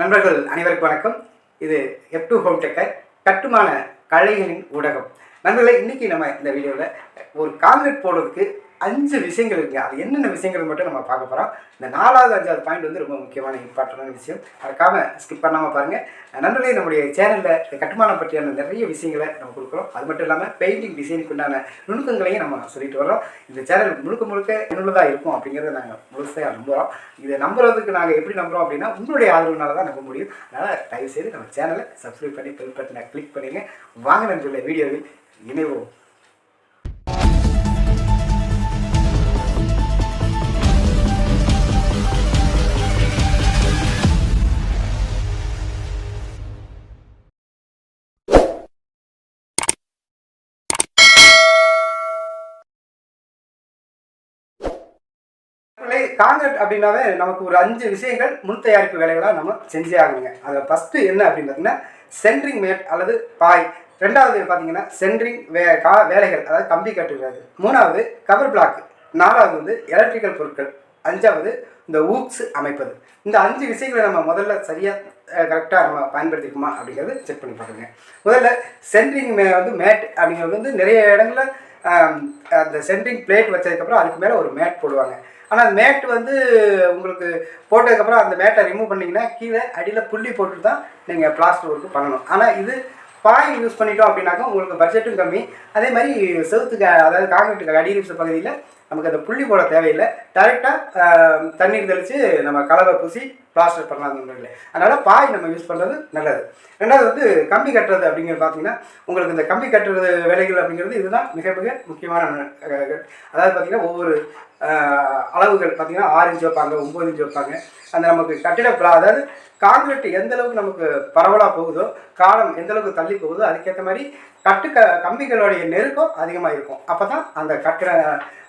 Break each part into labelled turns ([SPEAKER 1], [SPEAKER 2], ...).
[SPEAKER 1] நண்பர்கள் அனைவருக்கும் வணக்கம். இது எப் டு ஹோம் டெக்கர் கட்டுமான கலைகளின் ஊடகம். நண்பர்களே இன்னைக்கு நம்ம இந்த வீடியோவில் ஒரு காங்கிரீட் போடுறதுக்கு அஞ்சு விஷயங்கள் இருக்குது அது என்னென்ன விஷயங்கள் மட்டும் நம்ம பார்க்க போகிறோம் இந்த நாலாவது அஞ்சாவது பாயிண்ட் வந்து ரொம்ப முக்கியமான இம்பார்ட்டண்டான விஷயம். மறக்காம ஸ்கிப் பண்ணாமல் பாருங்கள் நண்பர்களே நம்முடைய சேனலில் இந்த கட்டுமானம் பற்றியான நிறைய விஷயங்களை நம்ம கொடுக்குறோம். அது மட்டும் இல்லாமல் பெயிண்டிங் டிசைனுக்கு உண்டான நுணுக்கங்களையும் நம்ம சொல்லிட்டு வரோம் இந்த சேனல் முழுக்க முழுக்க என்னுள்ளதாக இருக்கும் அப்படிங்கிறத நாங்கள் முழுசாக நம்புகிறோம் இதை நம்புறதுக்கு நாங்கள் எப்படி நம்புகிறோம் அப்படின்னா உங்களுடைய ஆதரவுனால தான் நம்ப முடியும். அதனால் தயவுசெய்து நம்ம சேனலை சப்ஸ்கிரைப் பண்ணி பெல் பட்டனை கிளிக் பண்ணிங்க வாங்க நண்பர்களே வீடியோவில் இணைவோம். காங்கிரட் அப்படின்னாவே நமக்கு ஒரு அஞ்சு விஷயங்கள் முன் தயாரிப்பு வேலைகளாக நம்ம செஞ்சே ஆகணுங்க. அதில் ஃபஸ்ட்டு என்ன அப்படின்னு பார்த்தீங்கன்னா சென்ட்ரிங் மேட் அல்லது பாய். ரெண்டாவது பார்த்தீங்கன்னா சென்ட்ரிங் வே கா வேலைகள் அதாவது கம்பி கட்டுகிறது. மூணாவது கவர் பிளாக் நாலாவது வந்து எலக்ட்ரிக்கல் பொருட்கள். அஞ்சாவது இந்த ஊக்ஸ் அமைப்பது. இந்த அஞ்சு விஷயங்களை நம்ம முதல்ல சரியாக கரெக்டாக நம்ம பயன்படுத்திக்குமா அப்படிங்கிறது செக் பண்ணி பார்க்குங்க முதல்ல சென்ட்ரிங் மே வந்து மேட் அப்படிங்கிறது வந்து நிறைய இடங்களில் அந்த சென்ட்ரிங் பிளேட் வச்சதுக்கப்புறம் அதுக்கு மேலே ஒரு மேட் போடுவாங்க. ஆனால் மேட் வந்து உங்களுக்கு போட்டதுக்கப்புறம் அந்த மேட்டை ரிமூவ் பண்ணிங்கன்னா கீழே அடியில் புள்ளி போட்டு தான் நீங்கள் பிளாஸ்டர் ஒர்க்கு பண்ணணும். ஆனால் இது பாய் யூஸ் பண்ணிட்டோம் அப்படின்னாக்கா உங்களுக்கு பட்ஜெட்டும் கம்மி. அதே மாதிரி செவத்துக்கு அதாவது காங்கிரீட்டுக்கு அடியிருப்பு பகுதியில் நமக்கு அந்த புள்ளி போட தேவையில்லை. டேரெக்டாக தண்ணீர் தெளித்து நம்ம கலவை பூசி பிளாஸ்டர் பண்ணலாம் அந்த அதனால் பாய் நம்ம யூஸ் பண்ணுறது நல்லது. ரெண்டாவது வந்து கம்பி கட்டுறது அப்படிங்கிறது பார்த்தீங்கன்னா உங்களுக்கு இந்த கம்பி கட்டுறது வேலைகள் அப்படிங்கிறது இதுதான் மிக மிக முக்கியமான அதாவது பார்த்தீங்கன்னா ஒவ்வொரு அளவுகள் பார்த்தீங்கன்னா ஆறு இன்ச் வைப்பாங்க ஒம்பது இன்ச் வைப்பாங்க. அந்த நமக்கு கட்டிட பிளா அதாவது காங்கிரீட் எந்த அளவுக்கு நமக்கு பரவலாக போகுதோ காலம் எந்த அளவுக்கு தள்ளி போகுதோ அதுக்கேற்ற மாதிரி கட்டு க கம்பிகளுடைய நெருக்கம் அதிகமாக இருக்கும். அப்போ தான் அந்த கட்டிட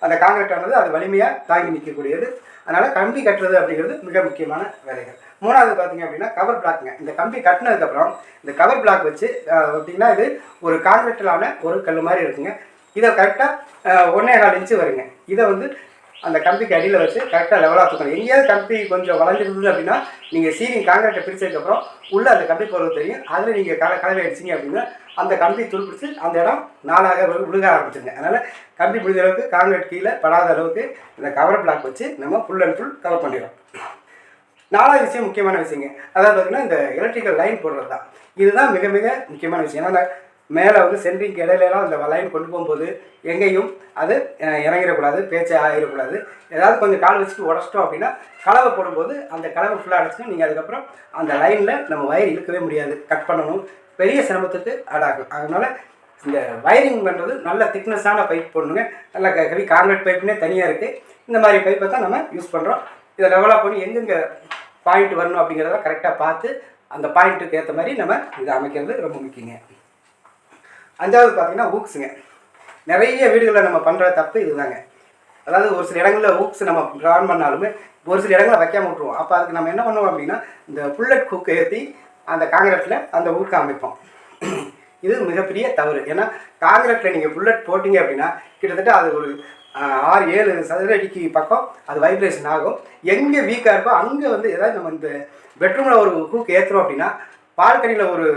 [SPEAKER 1] அந்த கா ஆனது அது வலிமையாக தாங்கி நிற்கக்கூடியது. அதனால் கம்பி கட்டுறது அப்படிங்கிறது மிக முக்கியமான வேலைகள். மூணாவது பார்த்தீங்க அப்படின்னா கவர் பிளாக்ங்க இந்த கம்பி கட்டினதுக்கப்புறம் இந்த கவர் பிளாக் வச்சு அப்படின்னா பார்த்தீங்கன்னா இது ஒரு காங்கிரீட்டிலான ஒரு கல் மாதிரி இருக்குங்க. இதை கரெக்டாக ஒன்றே கால் இன்ச்சு வருங்க. இதை வந்து அந்த கம்பிக்கு அடியில் வச்சு கரெக்டாக லெவலாக தூக்கணும். எங்கேயாவது கம்பி கொஞ்சம் வளைஞ்சிருந்தது அப்படின்னா நீங்கள் சீலிங் காங்கிரீட்டை பிரிச்சதுக்கப்புறம் உள்ளே அந்த கம்பி போகிறது தெரியும். அதில் நீங்கள் கல கலவை அடிச்சிங்க அப்படின்னா அந்த கம்பி துருப்பிடிச்சு அந்த இடம் நாளாக விழுக ஆரம்பிச்சிருங்க. அதனால் கம்பி முடிஞ்ச அளவுக்கு காங்கிரீட் கீழே படாத அளவுக்கு இந்த கவர் பிளாக் வச்சு நம்ம ஃபுல் அண்ட் ஃபுல் கவர் பண்ணிடுறோம். நாலாவது விஷயம் முக்கியமான விஷயங்க. அதாவது பார்த்தீங்கன்னா இந்த எலக்ட்ரிக்கல் லைன் போடுறது தான் இதுதான் மிக மிக முக்கியமான விஷயம். ஏன்னா மேலே வந்து சென்ட்ரிங் இடையிலலாம் அந்த லைன் கொண்டு போகும்போது எங்கேயும் அது இறங்கிடக்கூடாது பேச்சே ஆகிடக்கூடாது. ஏதாவது கொஞ்சம் கால் வச்சுட்டு உடச்சிட்டோம் அப்படின்னா கலவை போடும்போது அந்த கலவை ஃபுல்லாக அடைச்சிட்டு நீங்கள் அதுக்கப்புறம் அந்த லைனில் நம்ம வயர் இழுக்கவே முடியாது. கட் பண்ணணும். பெரிய சிரமத்துக்கு ஆடாகும் அதனால் இந்த வயரிங் பண்ணுறது நல்ல திக்னஸான பைப் போடணுங்க. நல்ல ஹெவி காங்கிரீட் பைப்புனே தனியாக இருக்குது இந்த மாதிரி பைப்பை தான் நம்ம யூஸ் பண்ணுறோம் இதை லெவலாக பண்ணி எங்கெங்கே பாயிண்ட் வரணும் அப்படிங்கிறத கரெக்டாக பார்த்து அந்த பாயிண்ட்டுக்கு ஏற்ற மாதிரி நம்ம இதை அமைக்கிறது ரொம்ப முக்கியங்க. அஞ்சாவது பார்த்தீங்கன்னா ஊக்ஸுங்க. நிறைய வீடுகளில் நம்ம பண்ணுற தப்பு இதுதாங்க. அதாவது ஒரு சில இடங்களில் ஊக்ஸ் நம்ம ட்ரான் பண்ணாலுமே ஒரு சில இடங்களில் வைக்காம விட்ருவோம் அப்போ அதுக்கு நம்ம என்ன பண்ணுவோம் அப்படின்னா இந்த புல்லட் ஹூக் ஏற்றி அந்த காங்கிரீட்டில் அந்த ஊருக்கு அமைப்போம். இது மிகப்பெரிய தவறு. ஏன்னா காங்கிரீட்டில் நீங்கள் புல்லட் போட்டிங்க அப்படின்னா கிட்டத்தட்ட அது ஒரு ஆறு ஏழு சதுர அடிக்கு பக்கம் அது வைப்ரேஷன் ஆகும். எங்கே வீக்காக இருக்கோ அங்கே வந்து ஏதாவது நம்ம இந்த பெட்ரூமில் ஒரு ஹூக் ஏற்றுறோம் அப்படின்னா பால்கனியில் ஒரு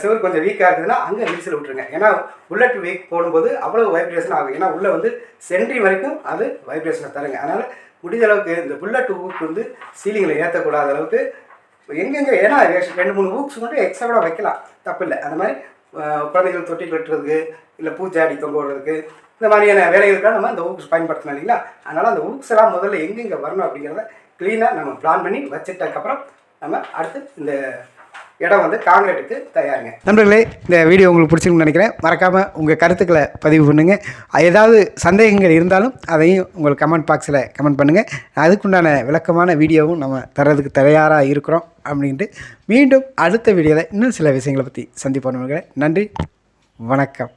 [SPEAKER 1] சுவர் கொஞ்சம் வீக்காக இருக்குதுன்னா அங்கே நீச்சல் விட்டுருங்க. ஏன்னா புல்லட் வீக் போடும்போது அவ்வளோ வைப்ரேஷன் ஆகும். ஏன்னா உள்ளே வந்து சென்ட்ரி வரைக்கும் அது வைப்ரேஷனை தருங்க. அதனால் முடிஞ்ச அளவுக்கு இந்த புல்லட் ஊக்கு வந்து சீலிங்கில் ஏற்றக்கூடாத அளவுக்கு எங்கெங்கே ஏன்னா ரெண்டு மூணு ஊக்ஸ் மட்டும் எக்ஸ்ட்ரா கூட வைக்கலாம். தப்பு இல்லை அந்த மாதிரி குழந்தைகள் தொட்டி கட்டுறதுக்கு இல்லை பூச்சாடி தொங்க விடுறதுக்கு இந்த மாதிரியான வேலைகளுக்காக நம்ம இந்த ஊக்ஸ் பயன்படுத்தணும் இல்லைங்களா? அதனால் அந்த ஊக்ஸ் எல்லாம் முதல்ல எங்கெங்கே வரணும் அப்படிங்கிறத க்ளீனாக நம்ம பிளான் பண்ணி வச்சுட்டதுக்கப்புறம் நம்ம அடுத்து இந்த இடம் வந்து காங்கிரீட்டுக்கு தயாருங்க. நண்பர்களே இந்த வீடியோ உங்களுக்கு பிடிச்சிருக்குன்னு நினைக்கிறேன். மறக்காமல் உங்கள் கருத்துக்களை பதிவு பண்ணுங்கள் ஏதாவது சந்தேகங்கள் இருந்தாலும் அதையும் உங்கள் கமெண்ட் பாக்ஸில் கமெண்ட் பண்ணுங்கள் அதுக்குண்டான விளக்கமான வீடியோவும் நம்ம தர்றதுக்கு தயாராக இருக்கிறோம் அப்படின்ட்டு மீண்டும் அடுத்த வீடியோவில் இன்னும் சில விஷயங்களை பற்றி சந்திப்போம் நண்பர்களே. நன்றி. வணக்கம்.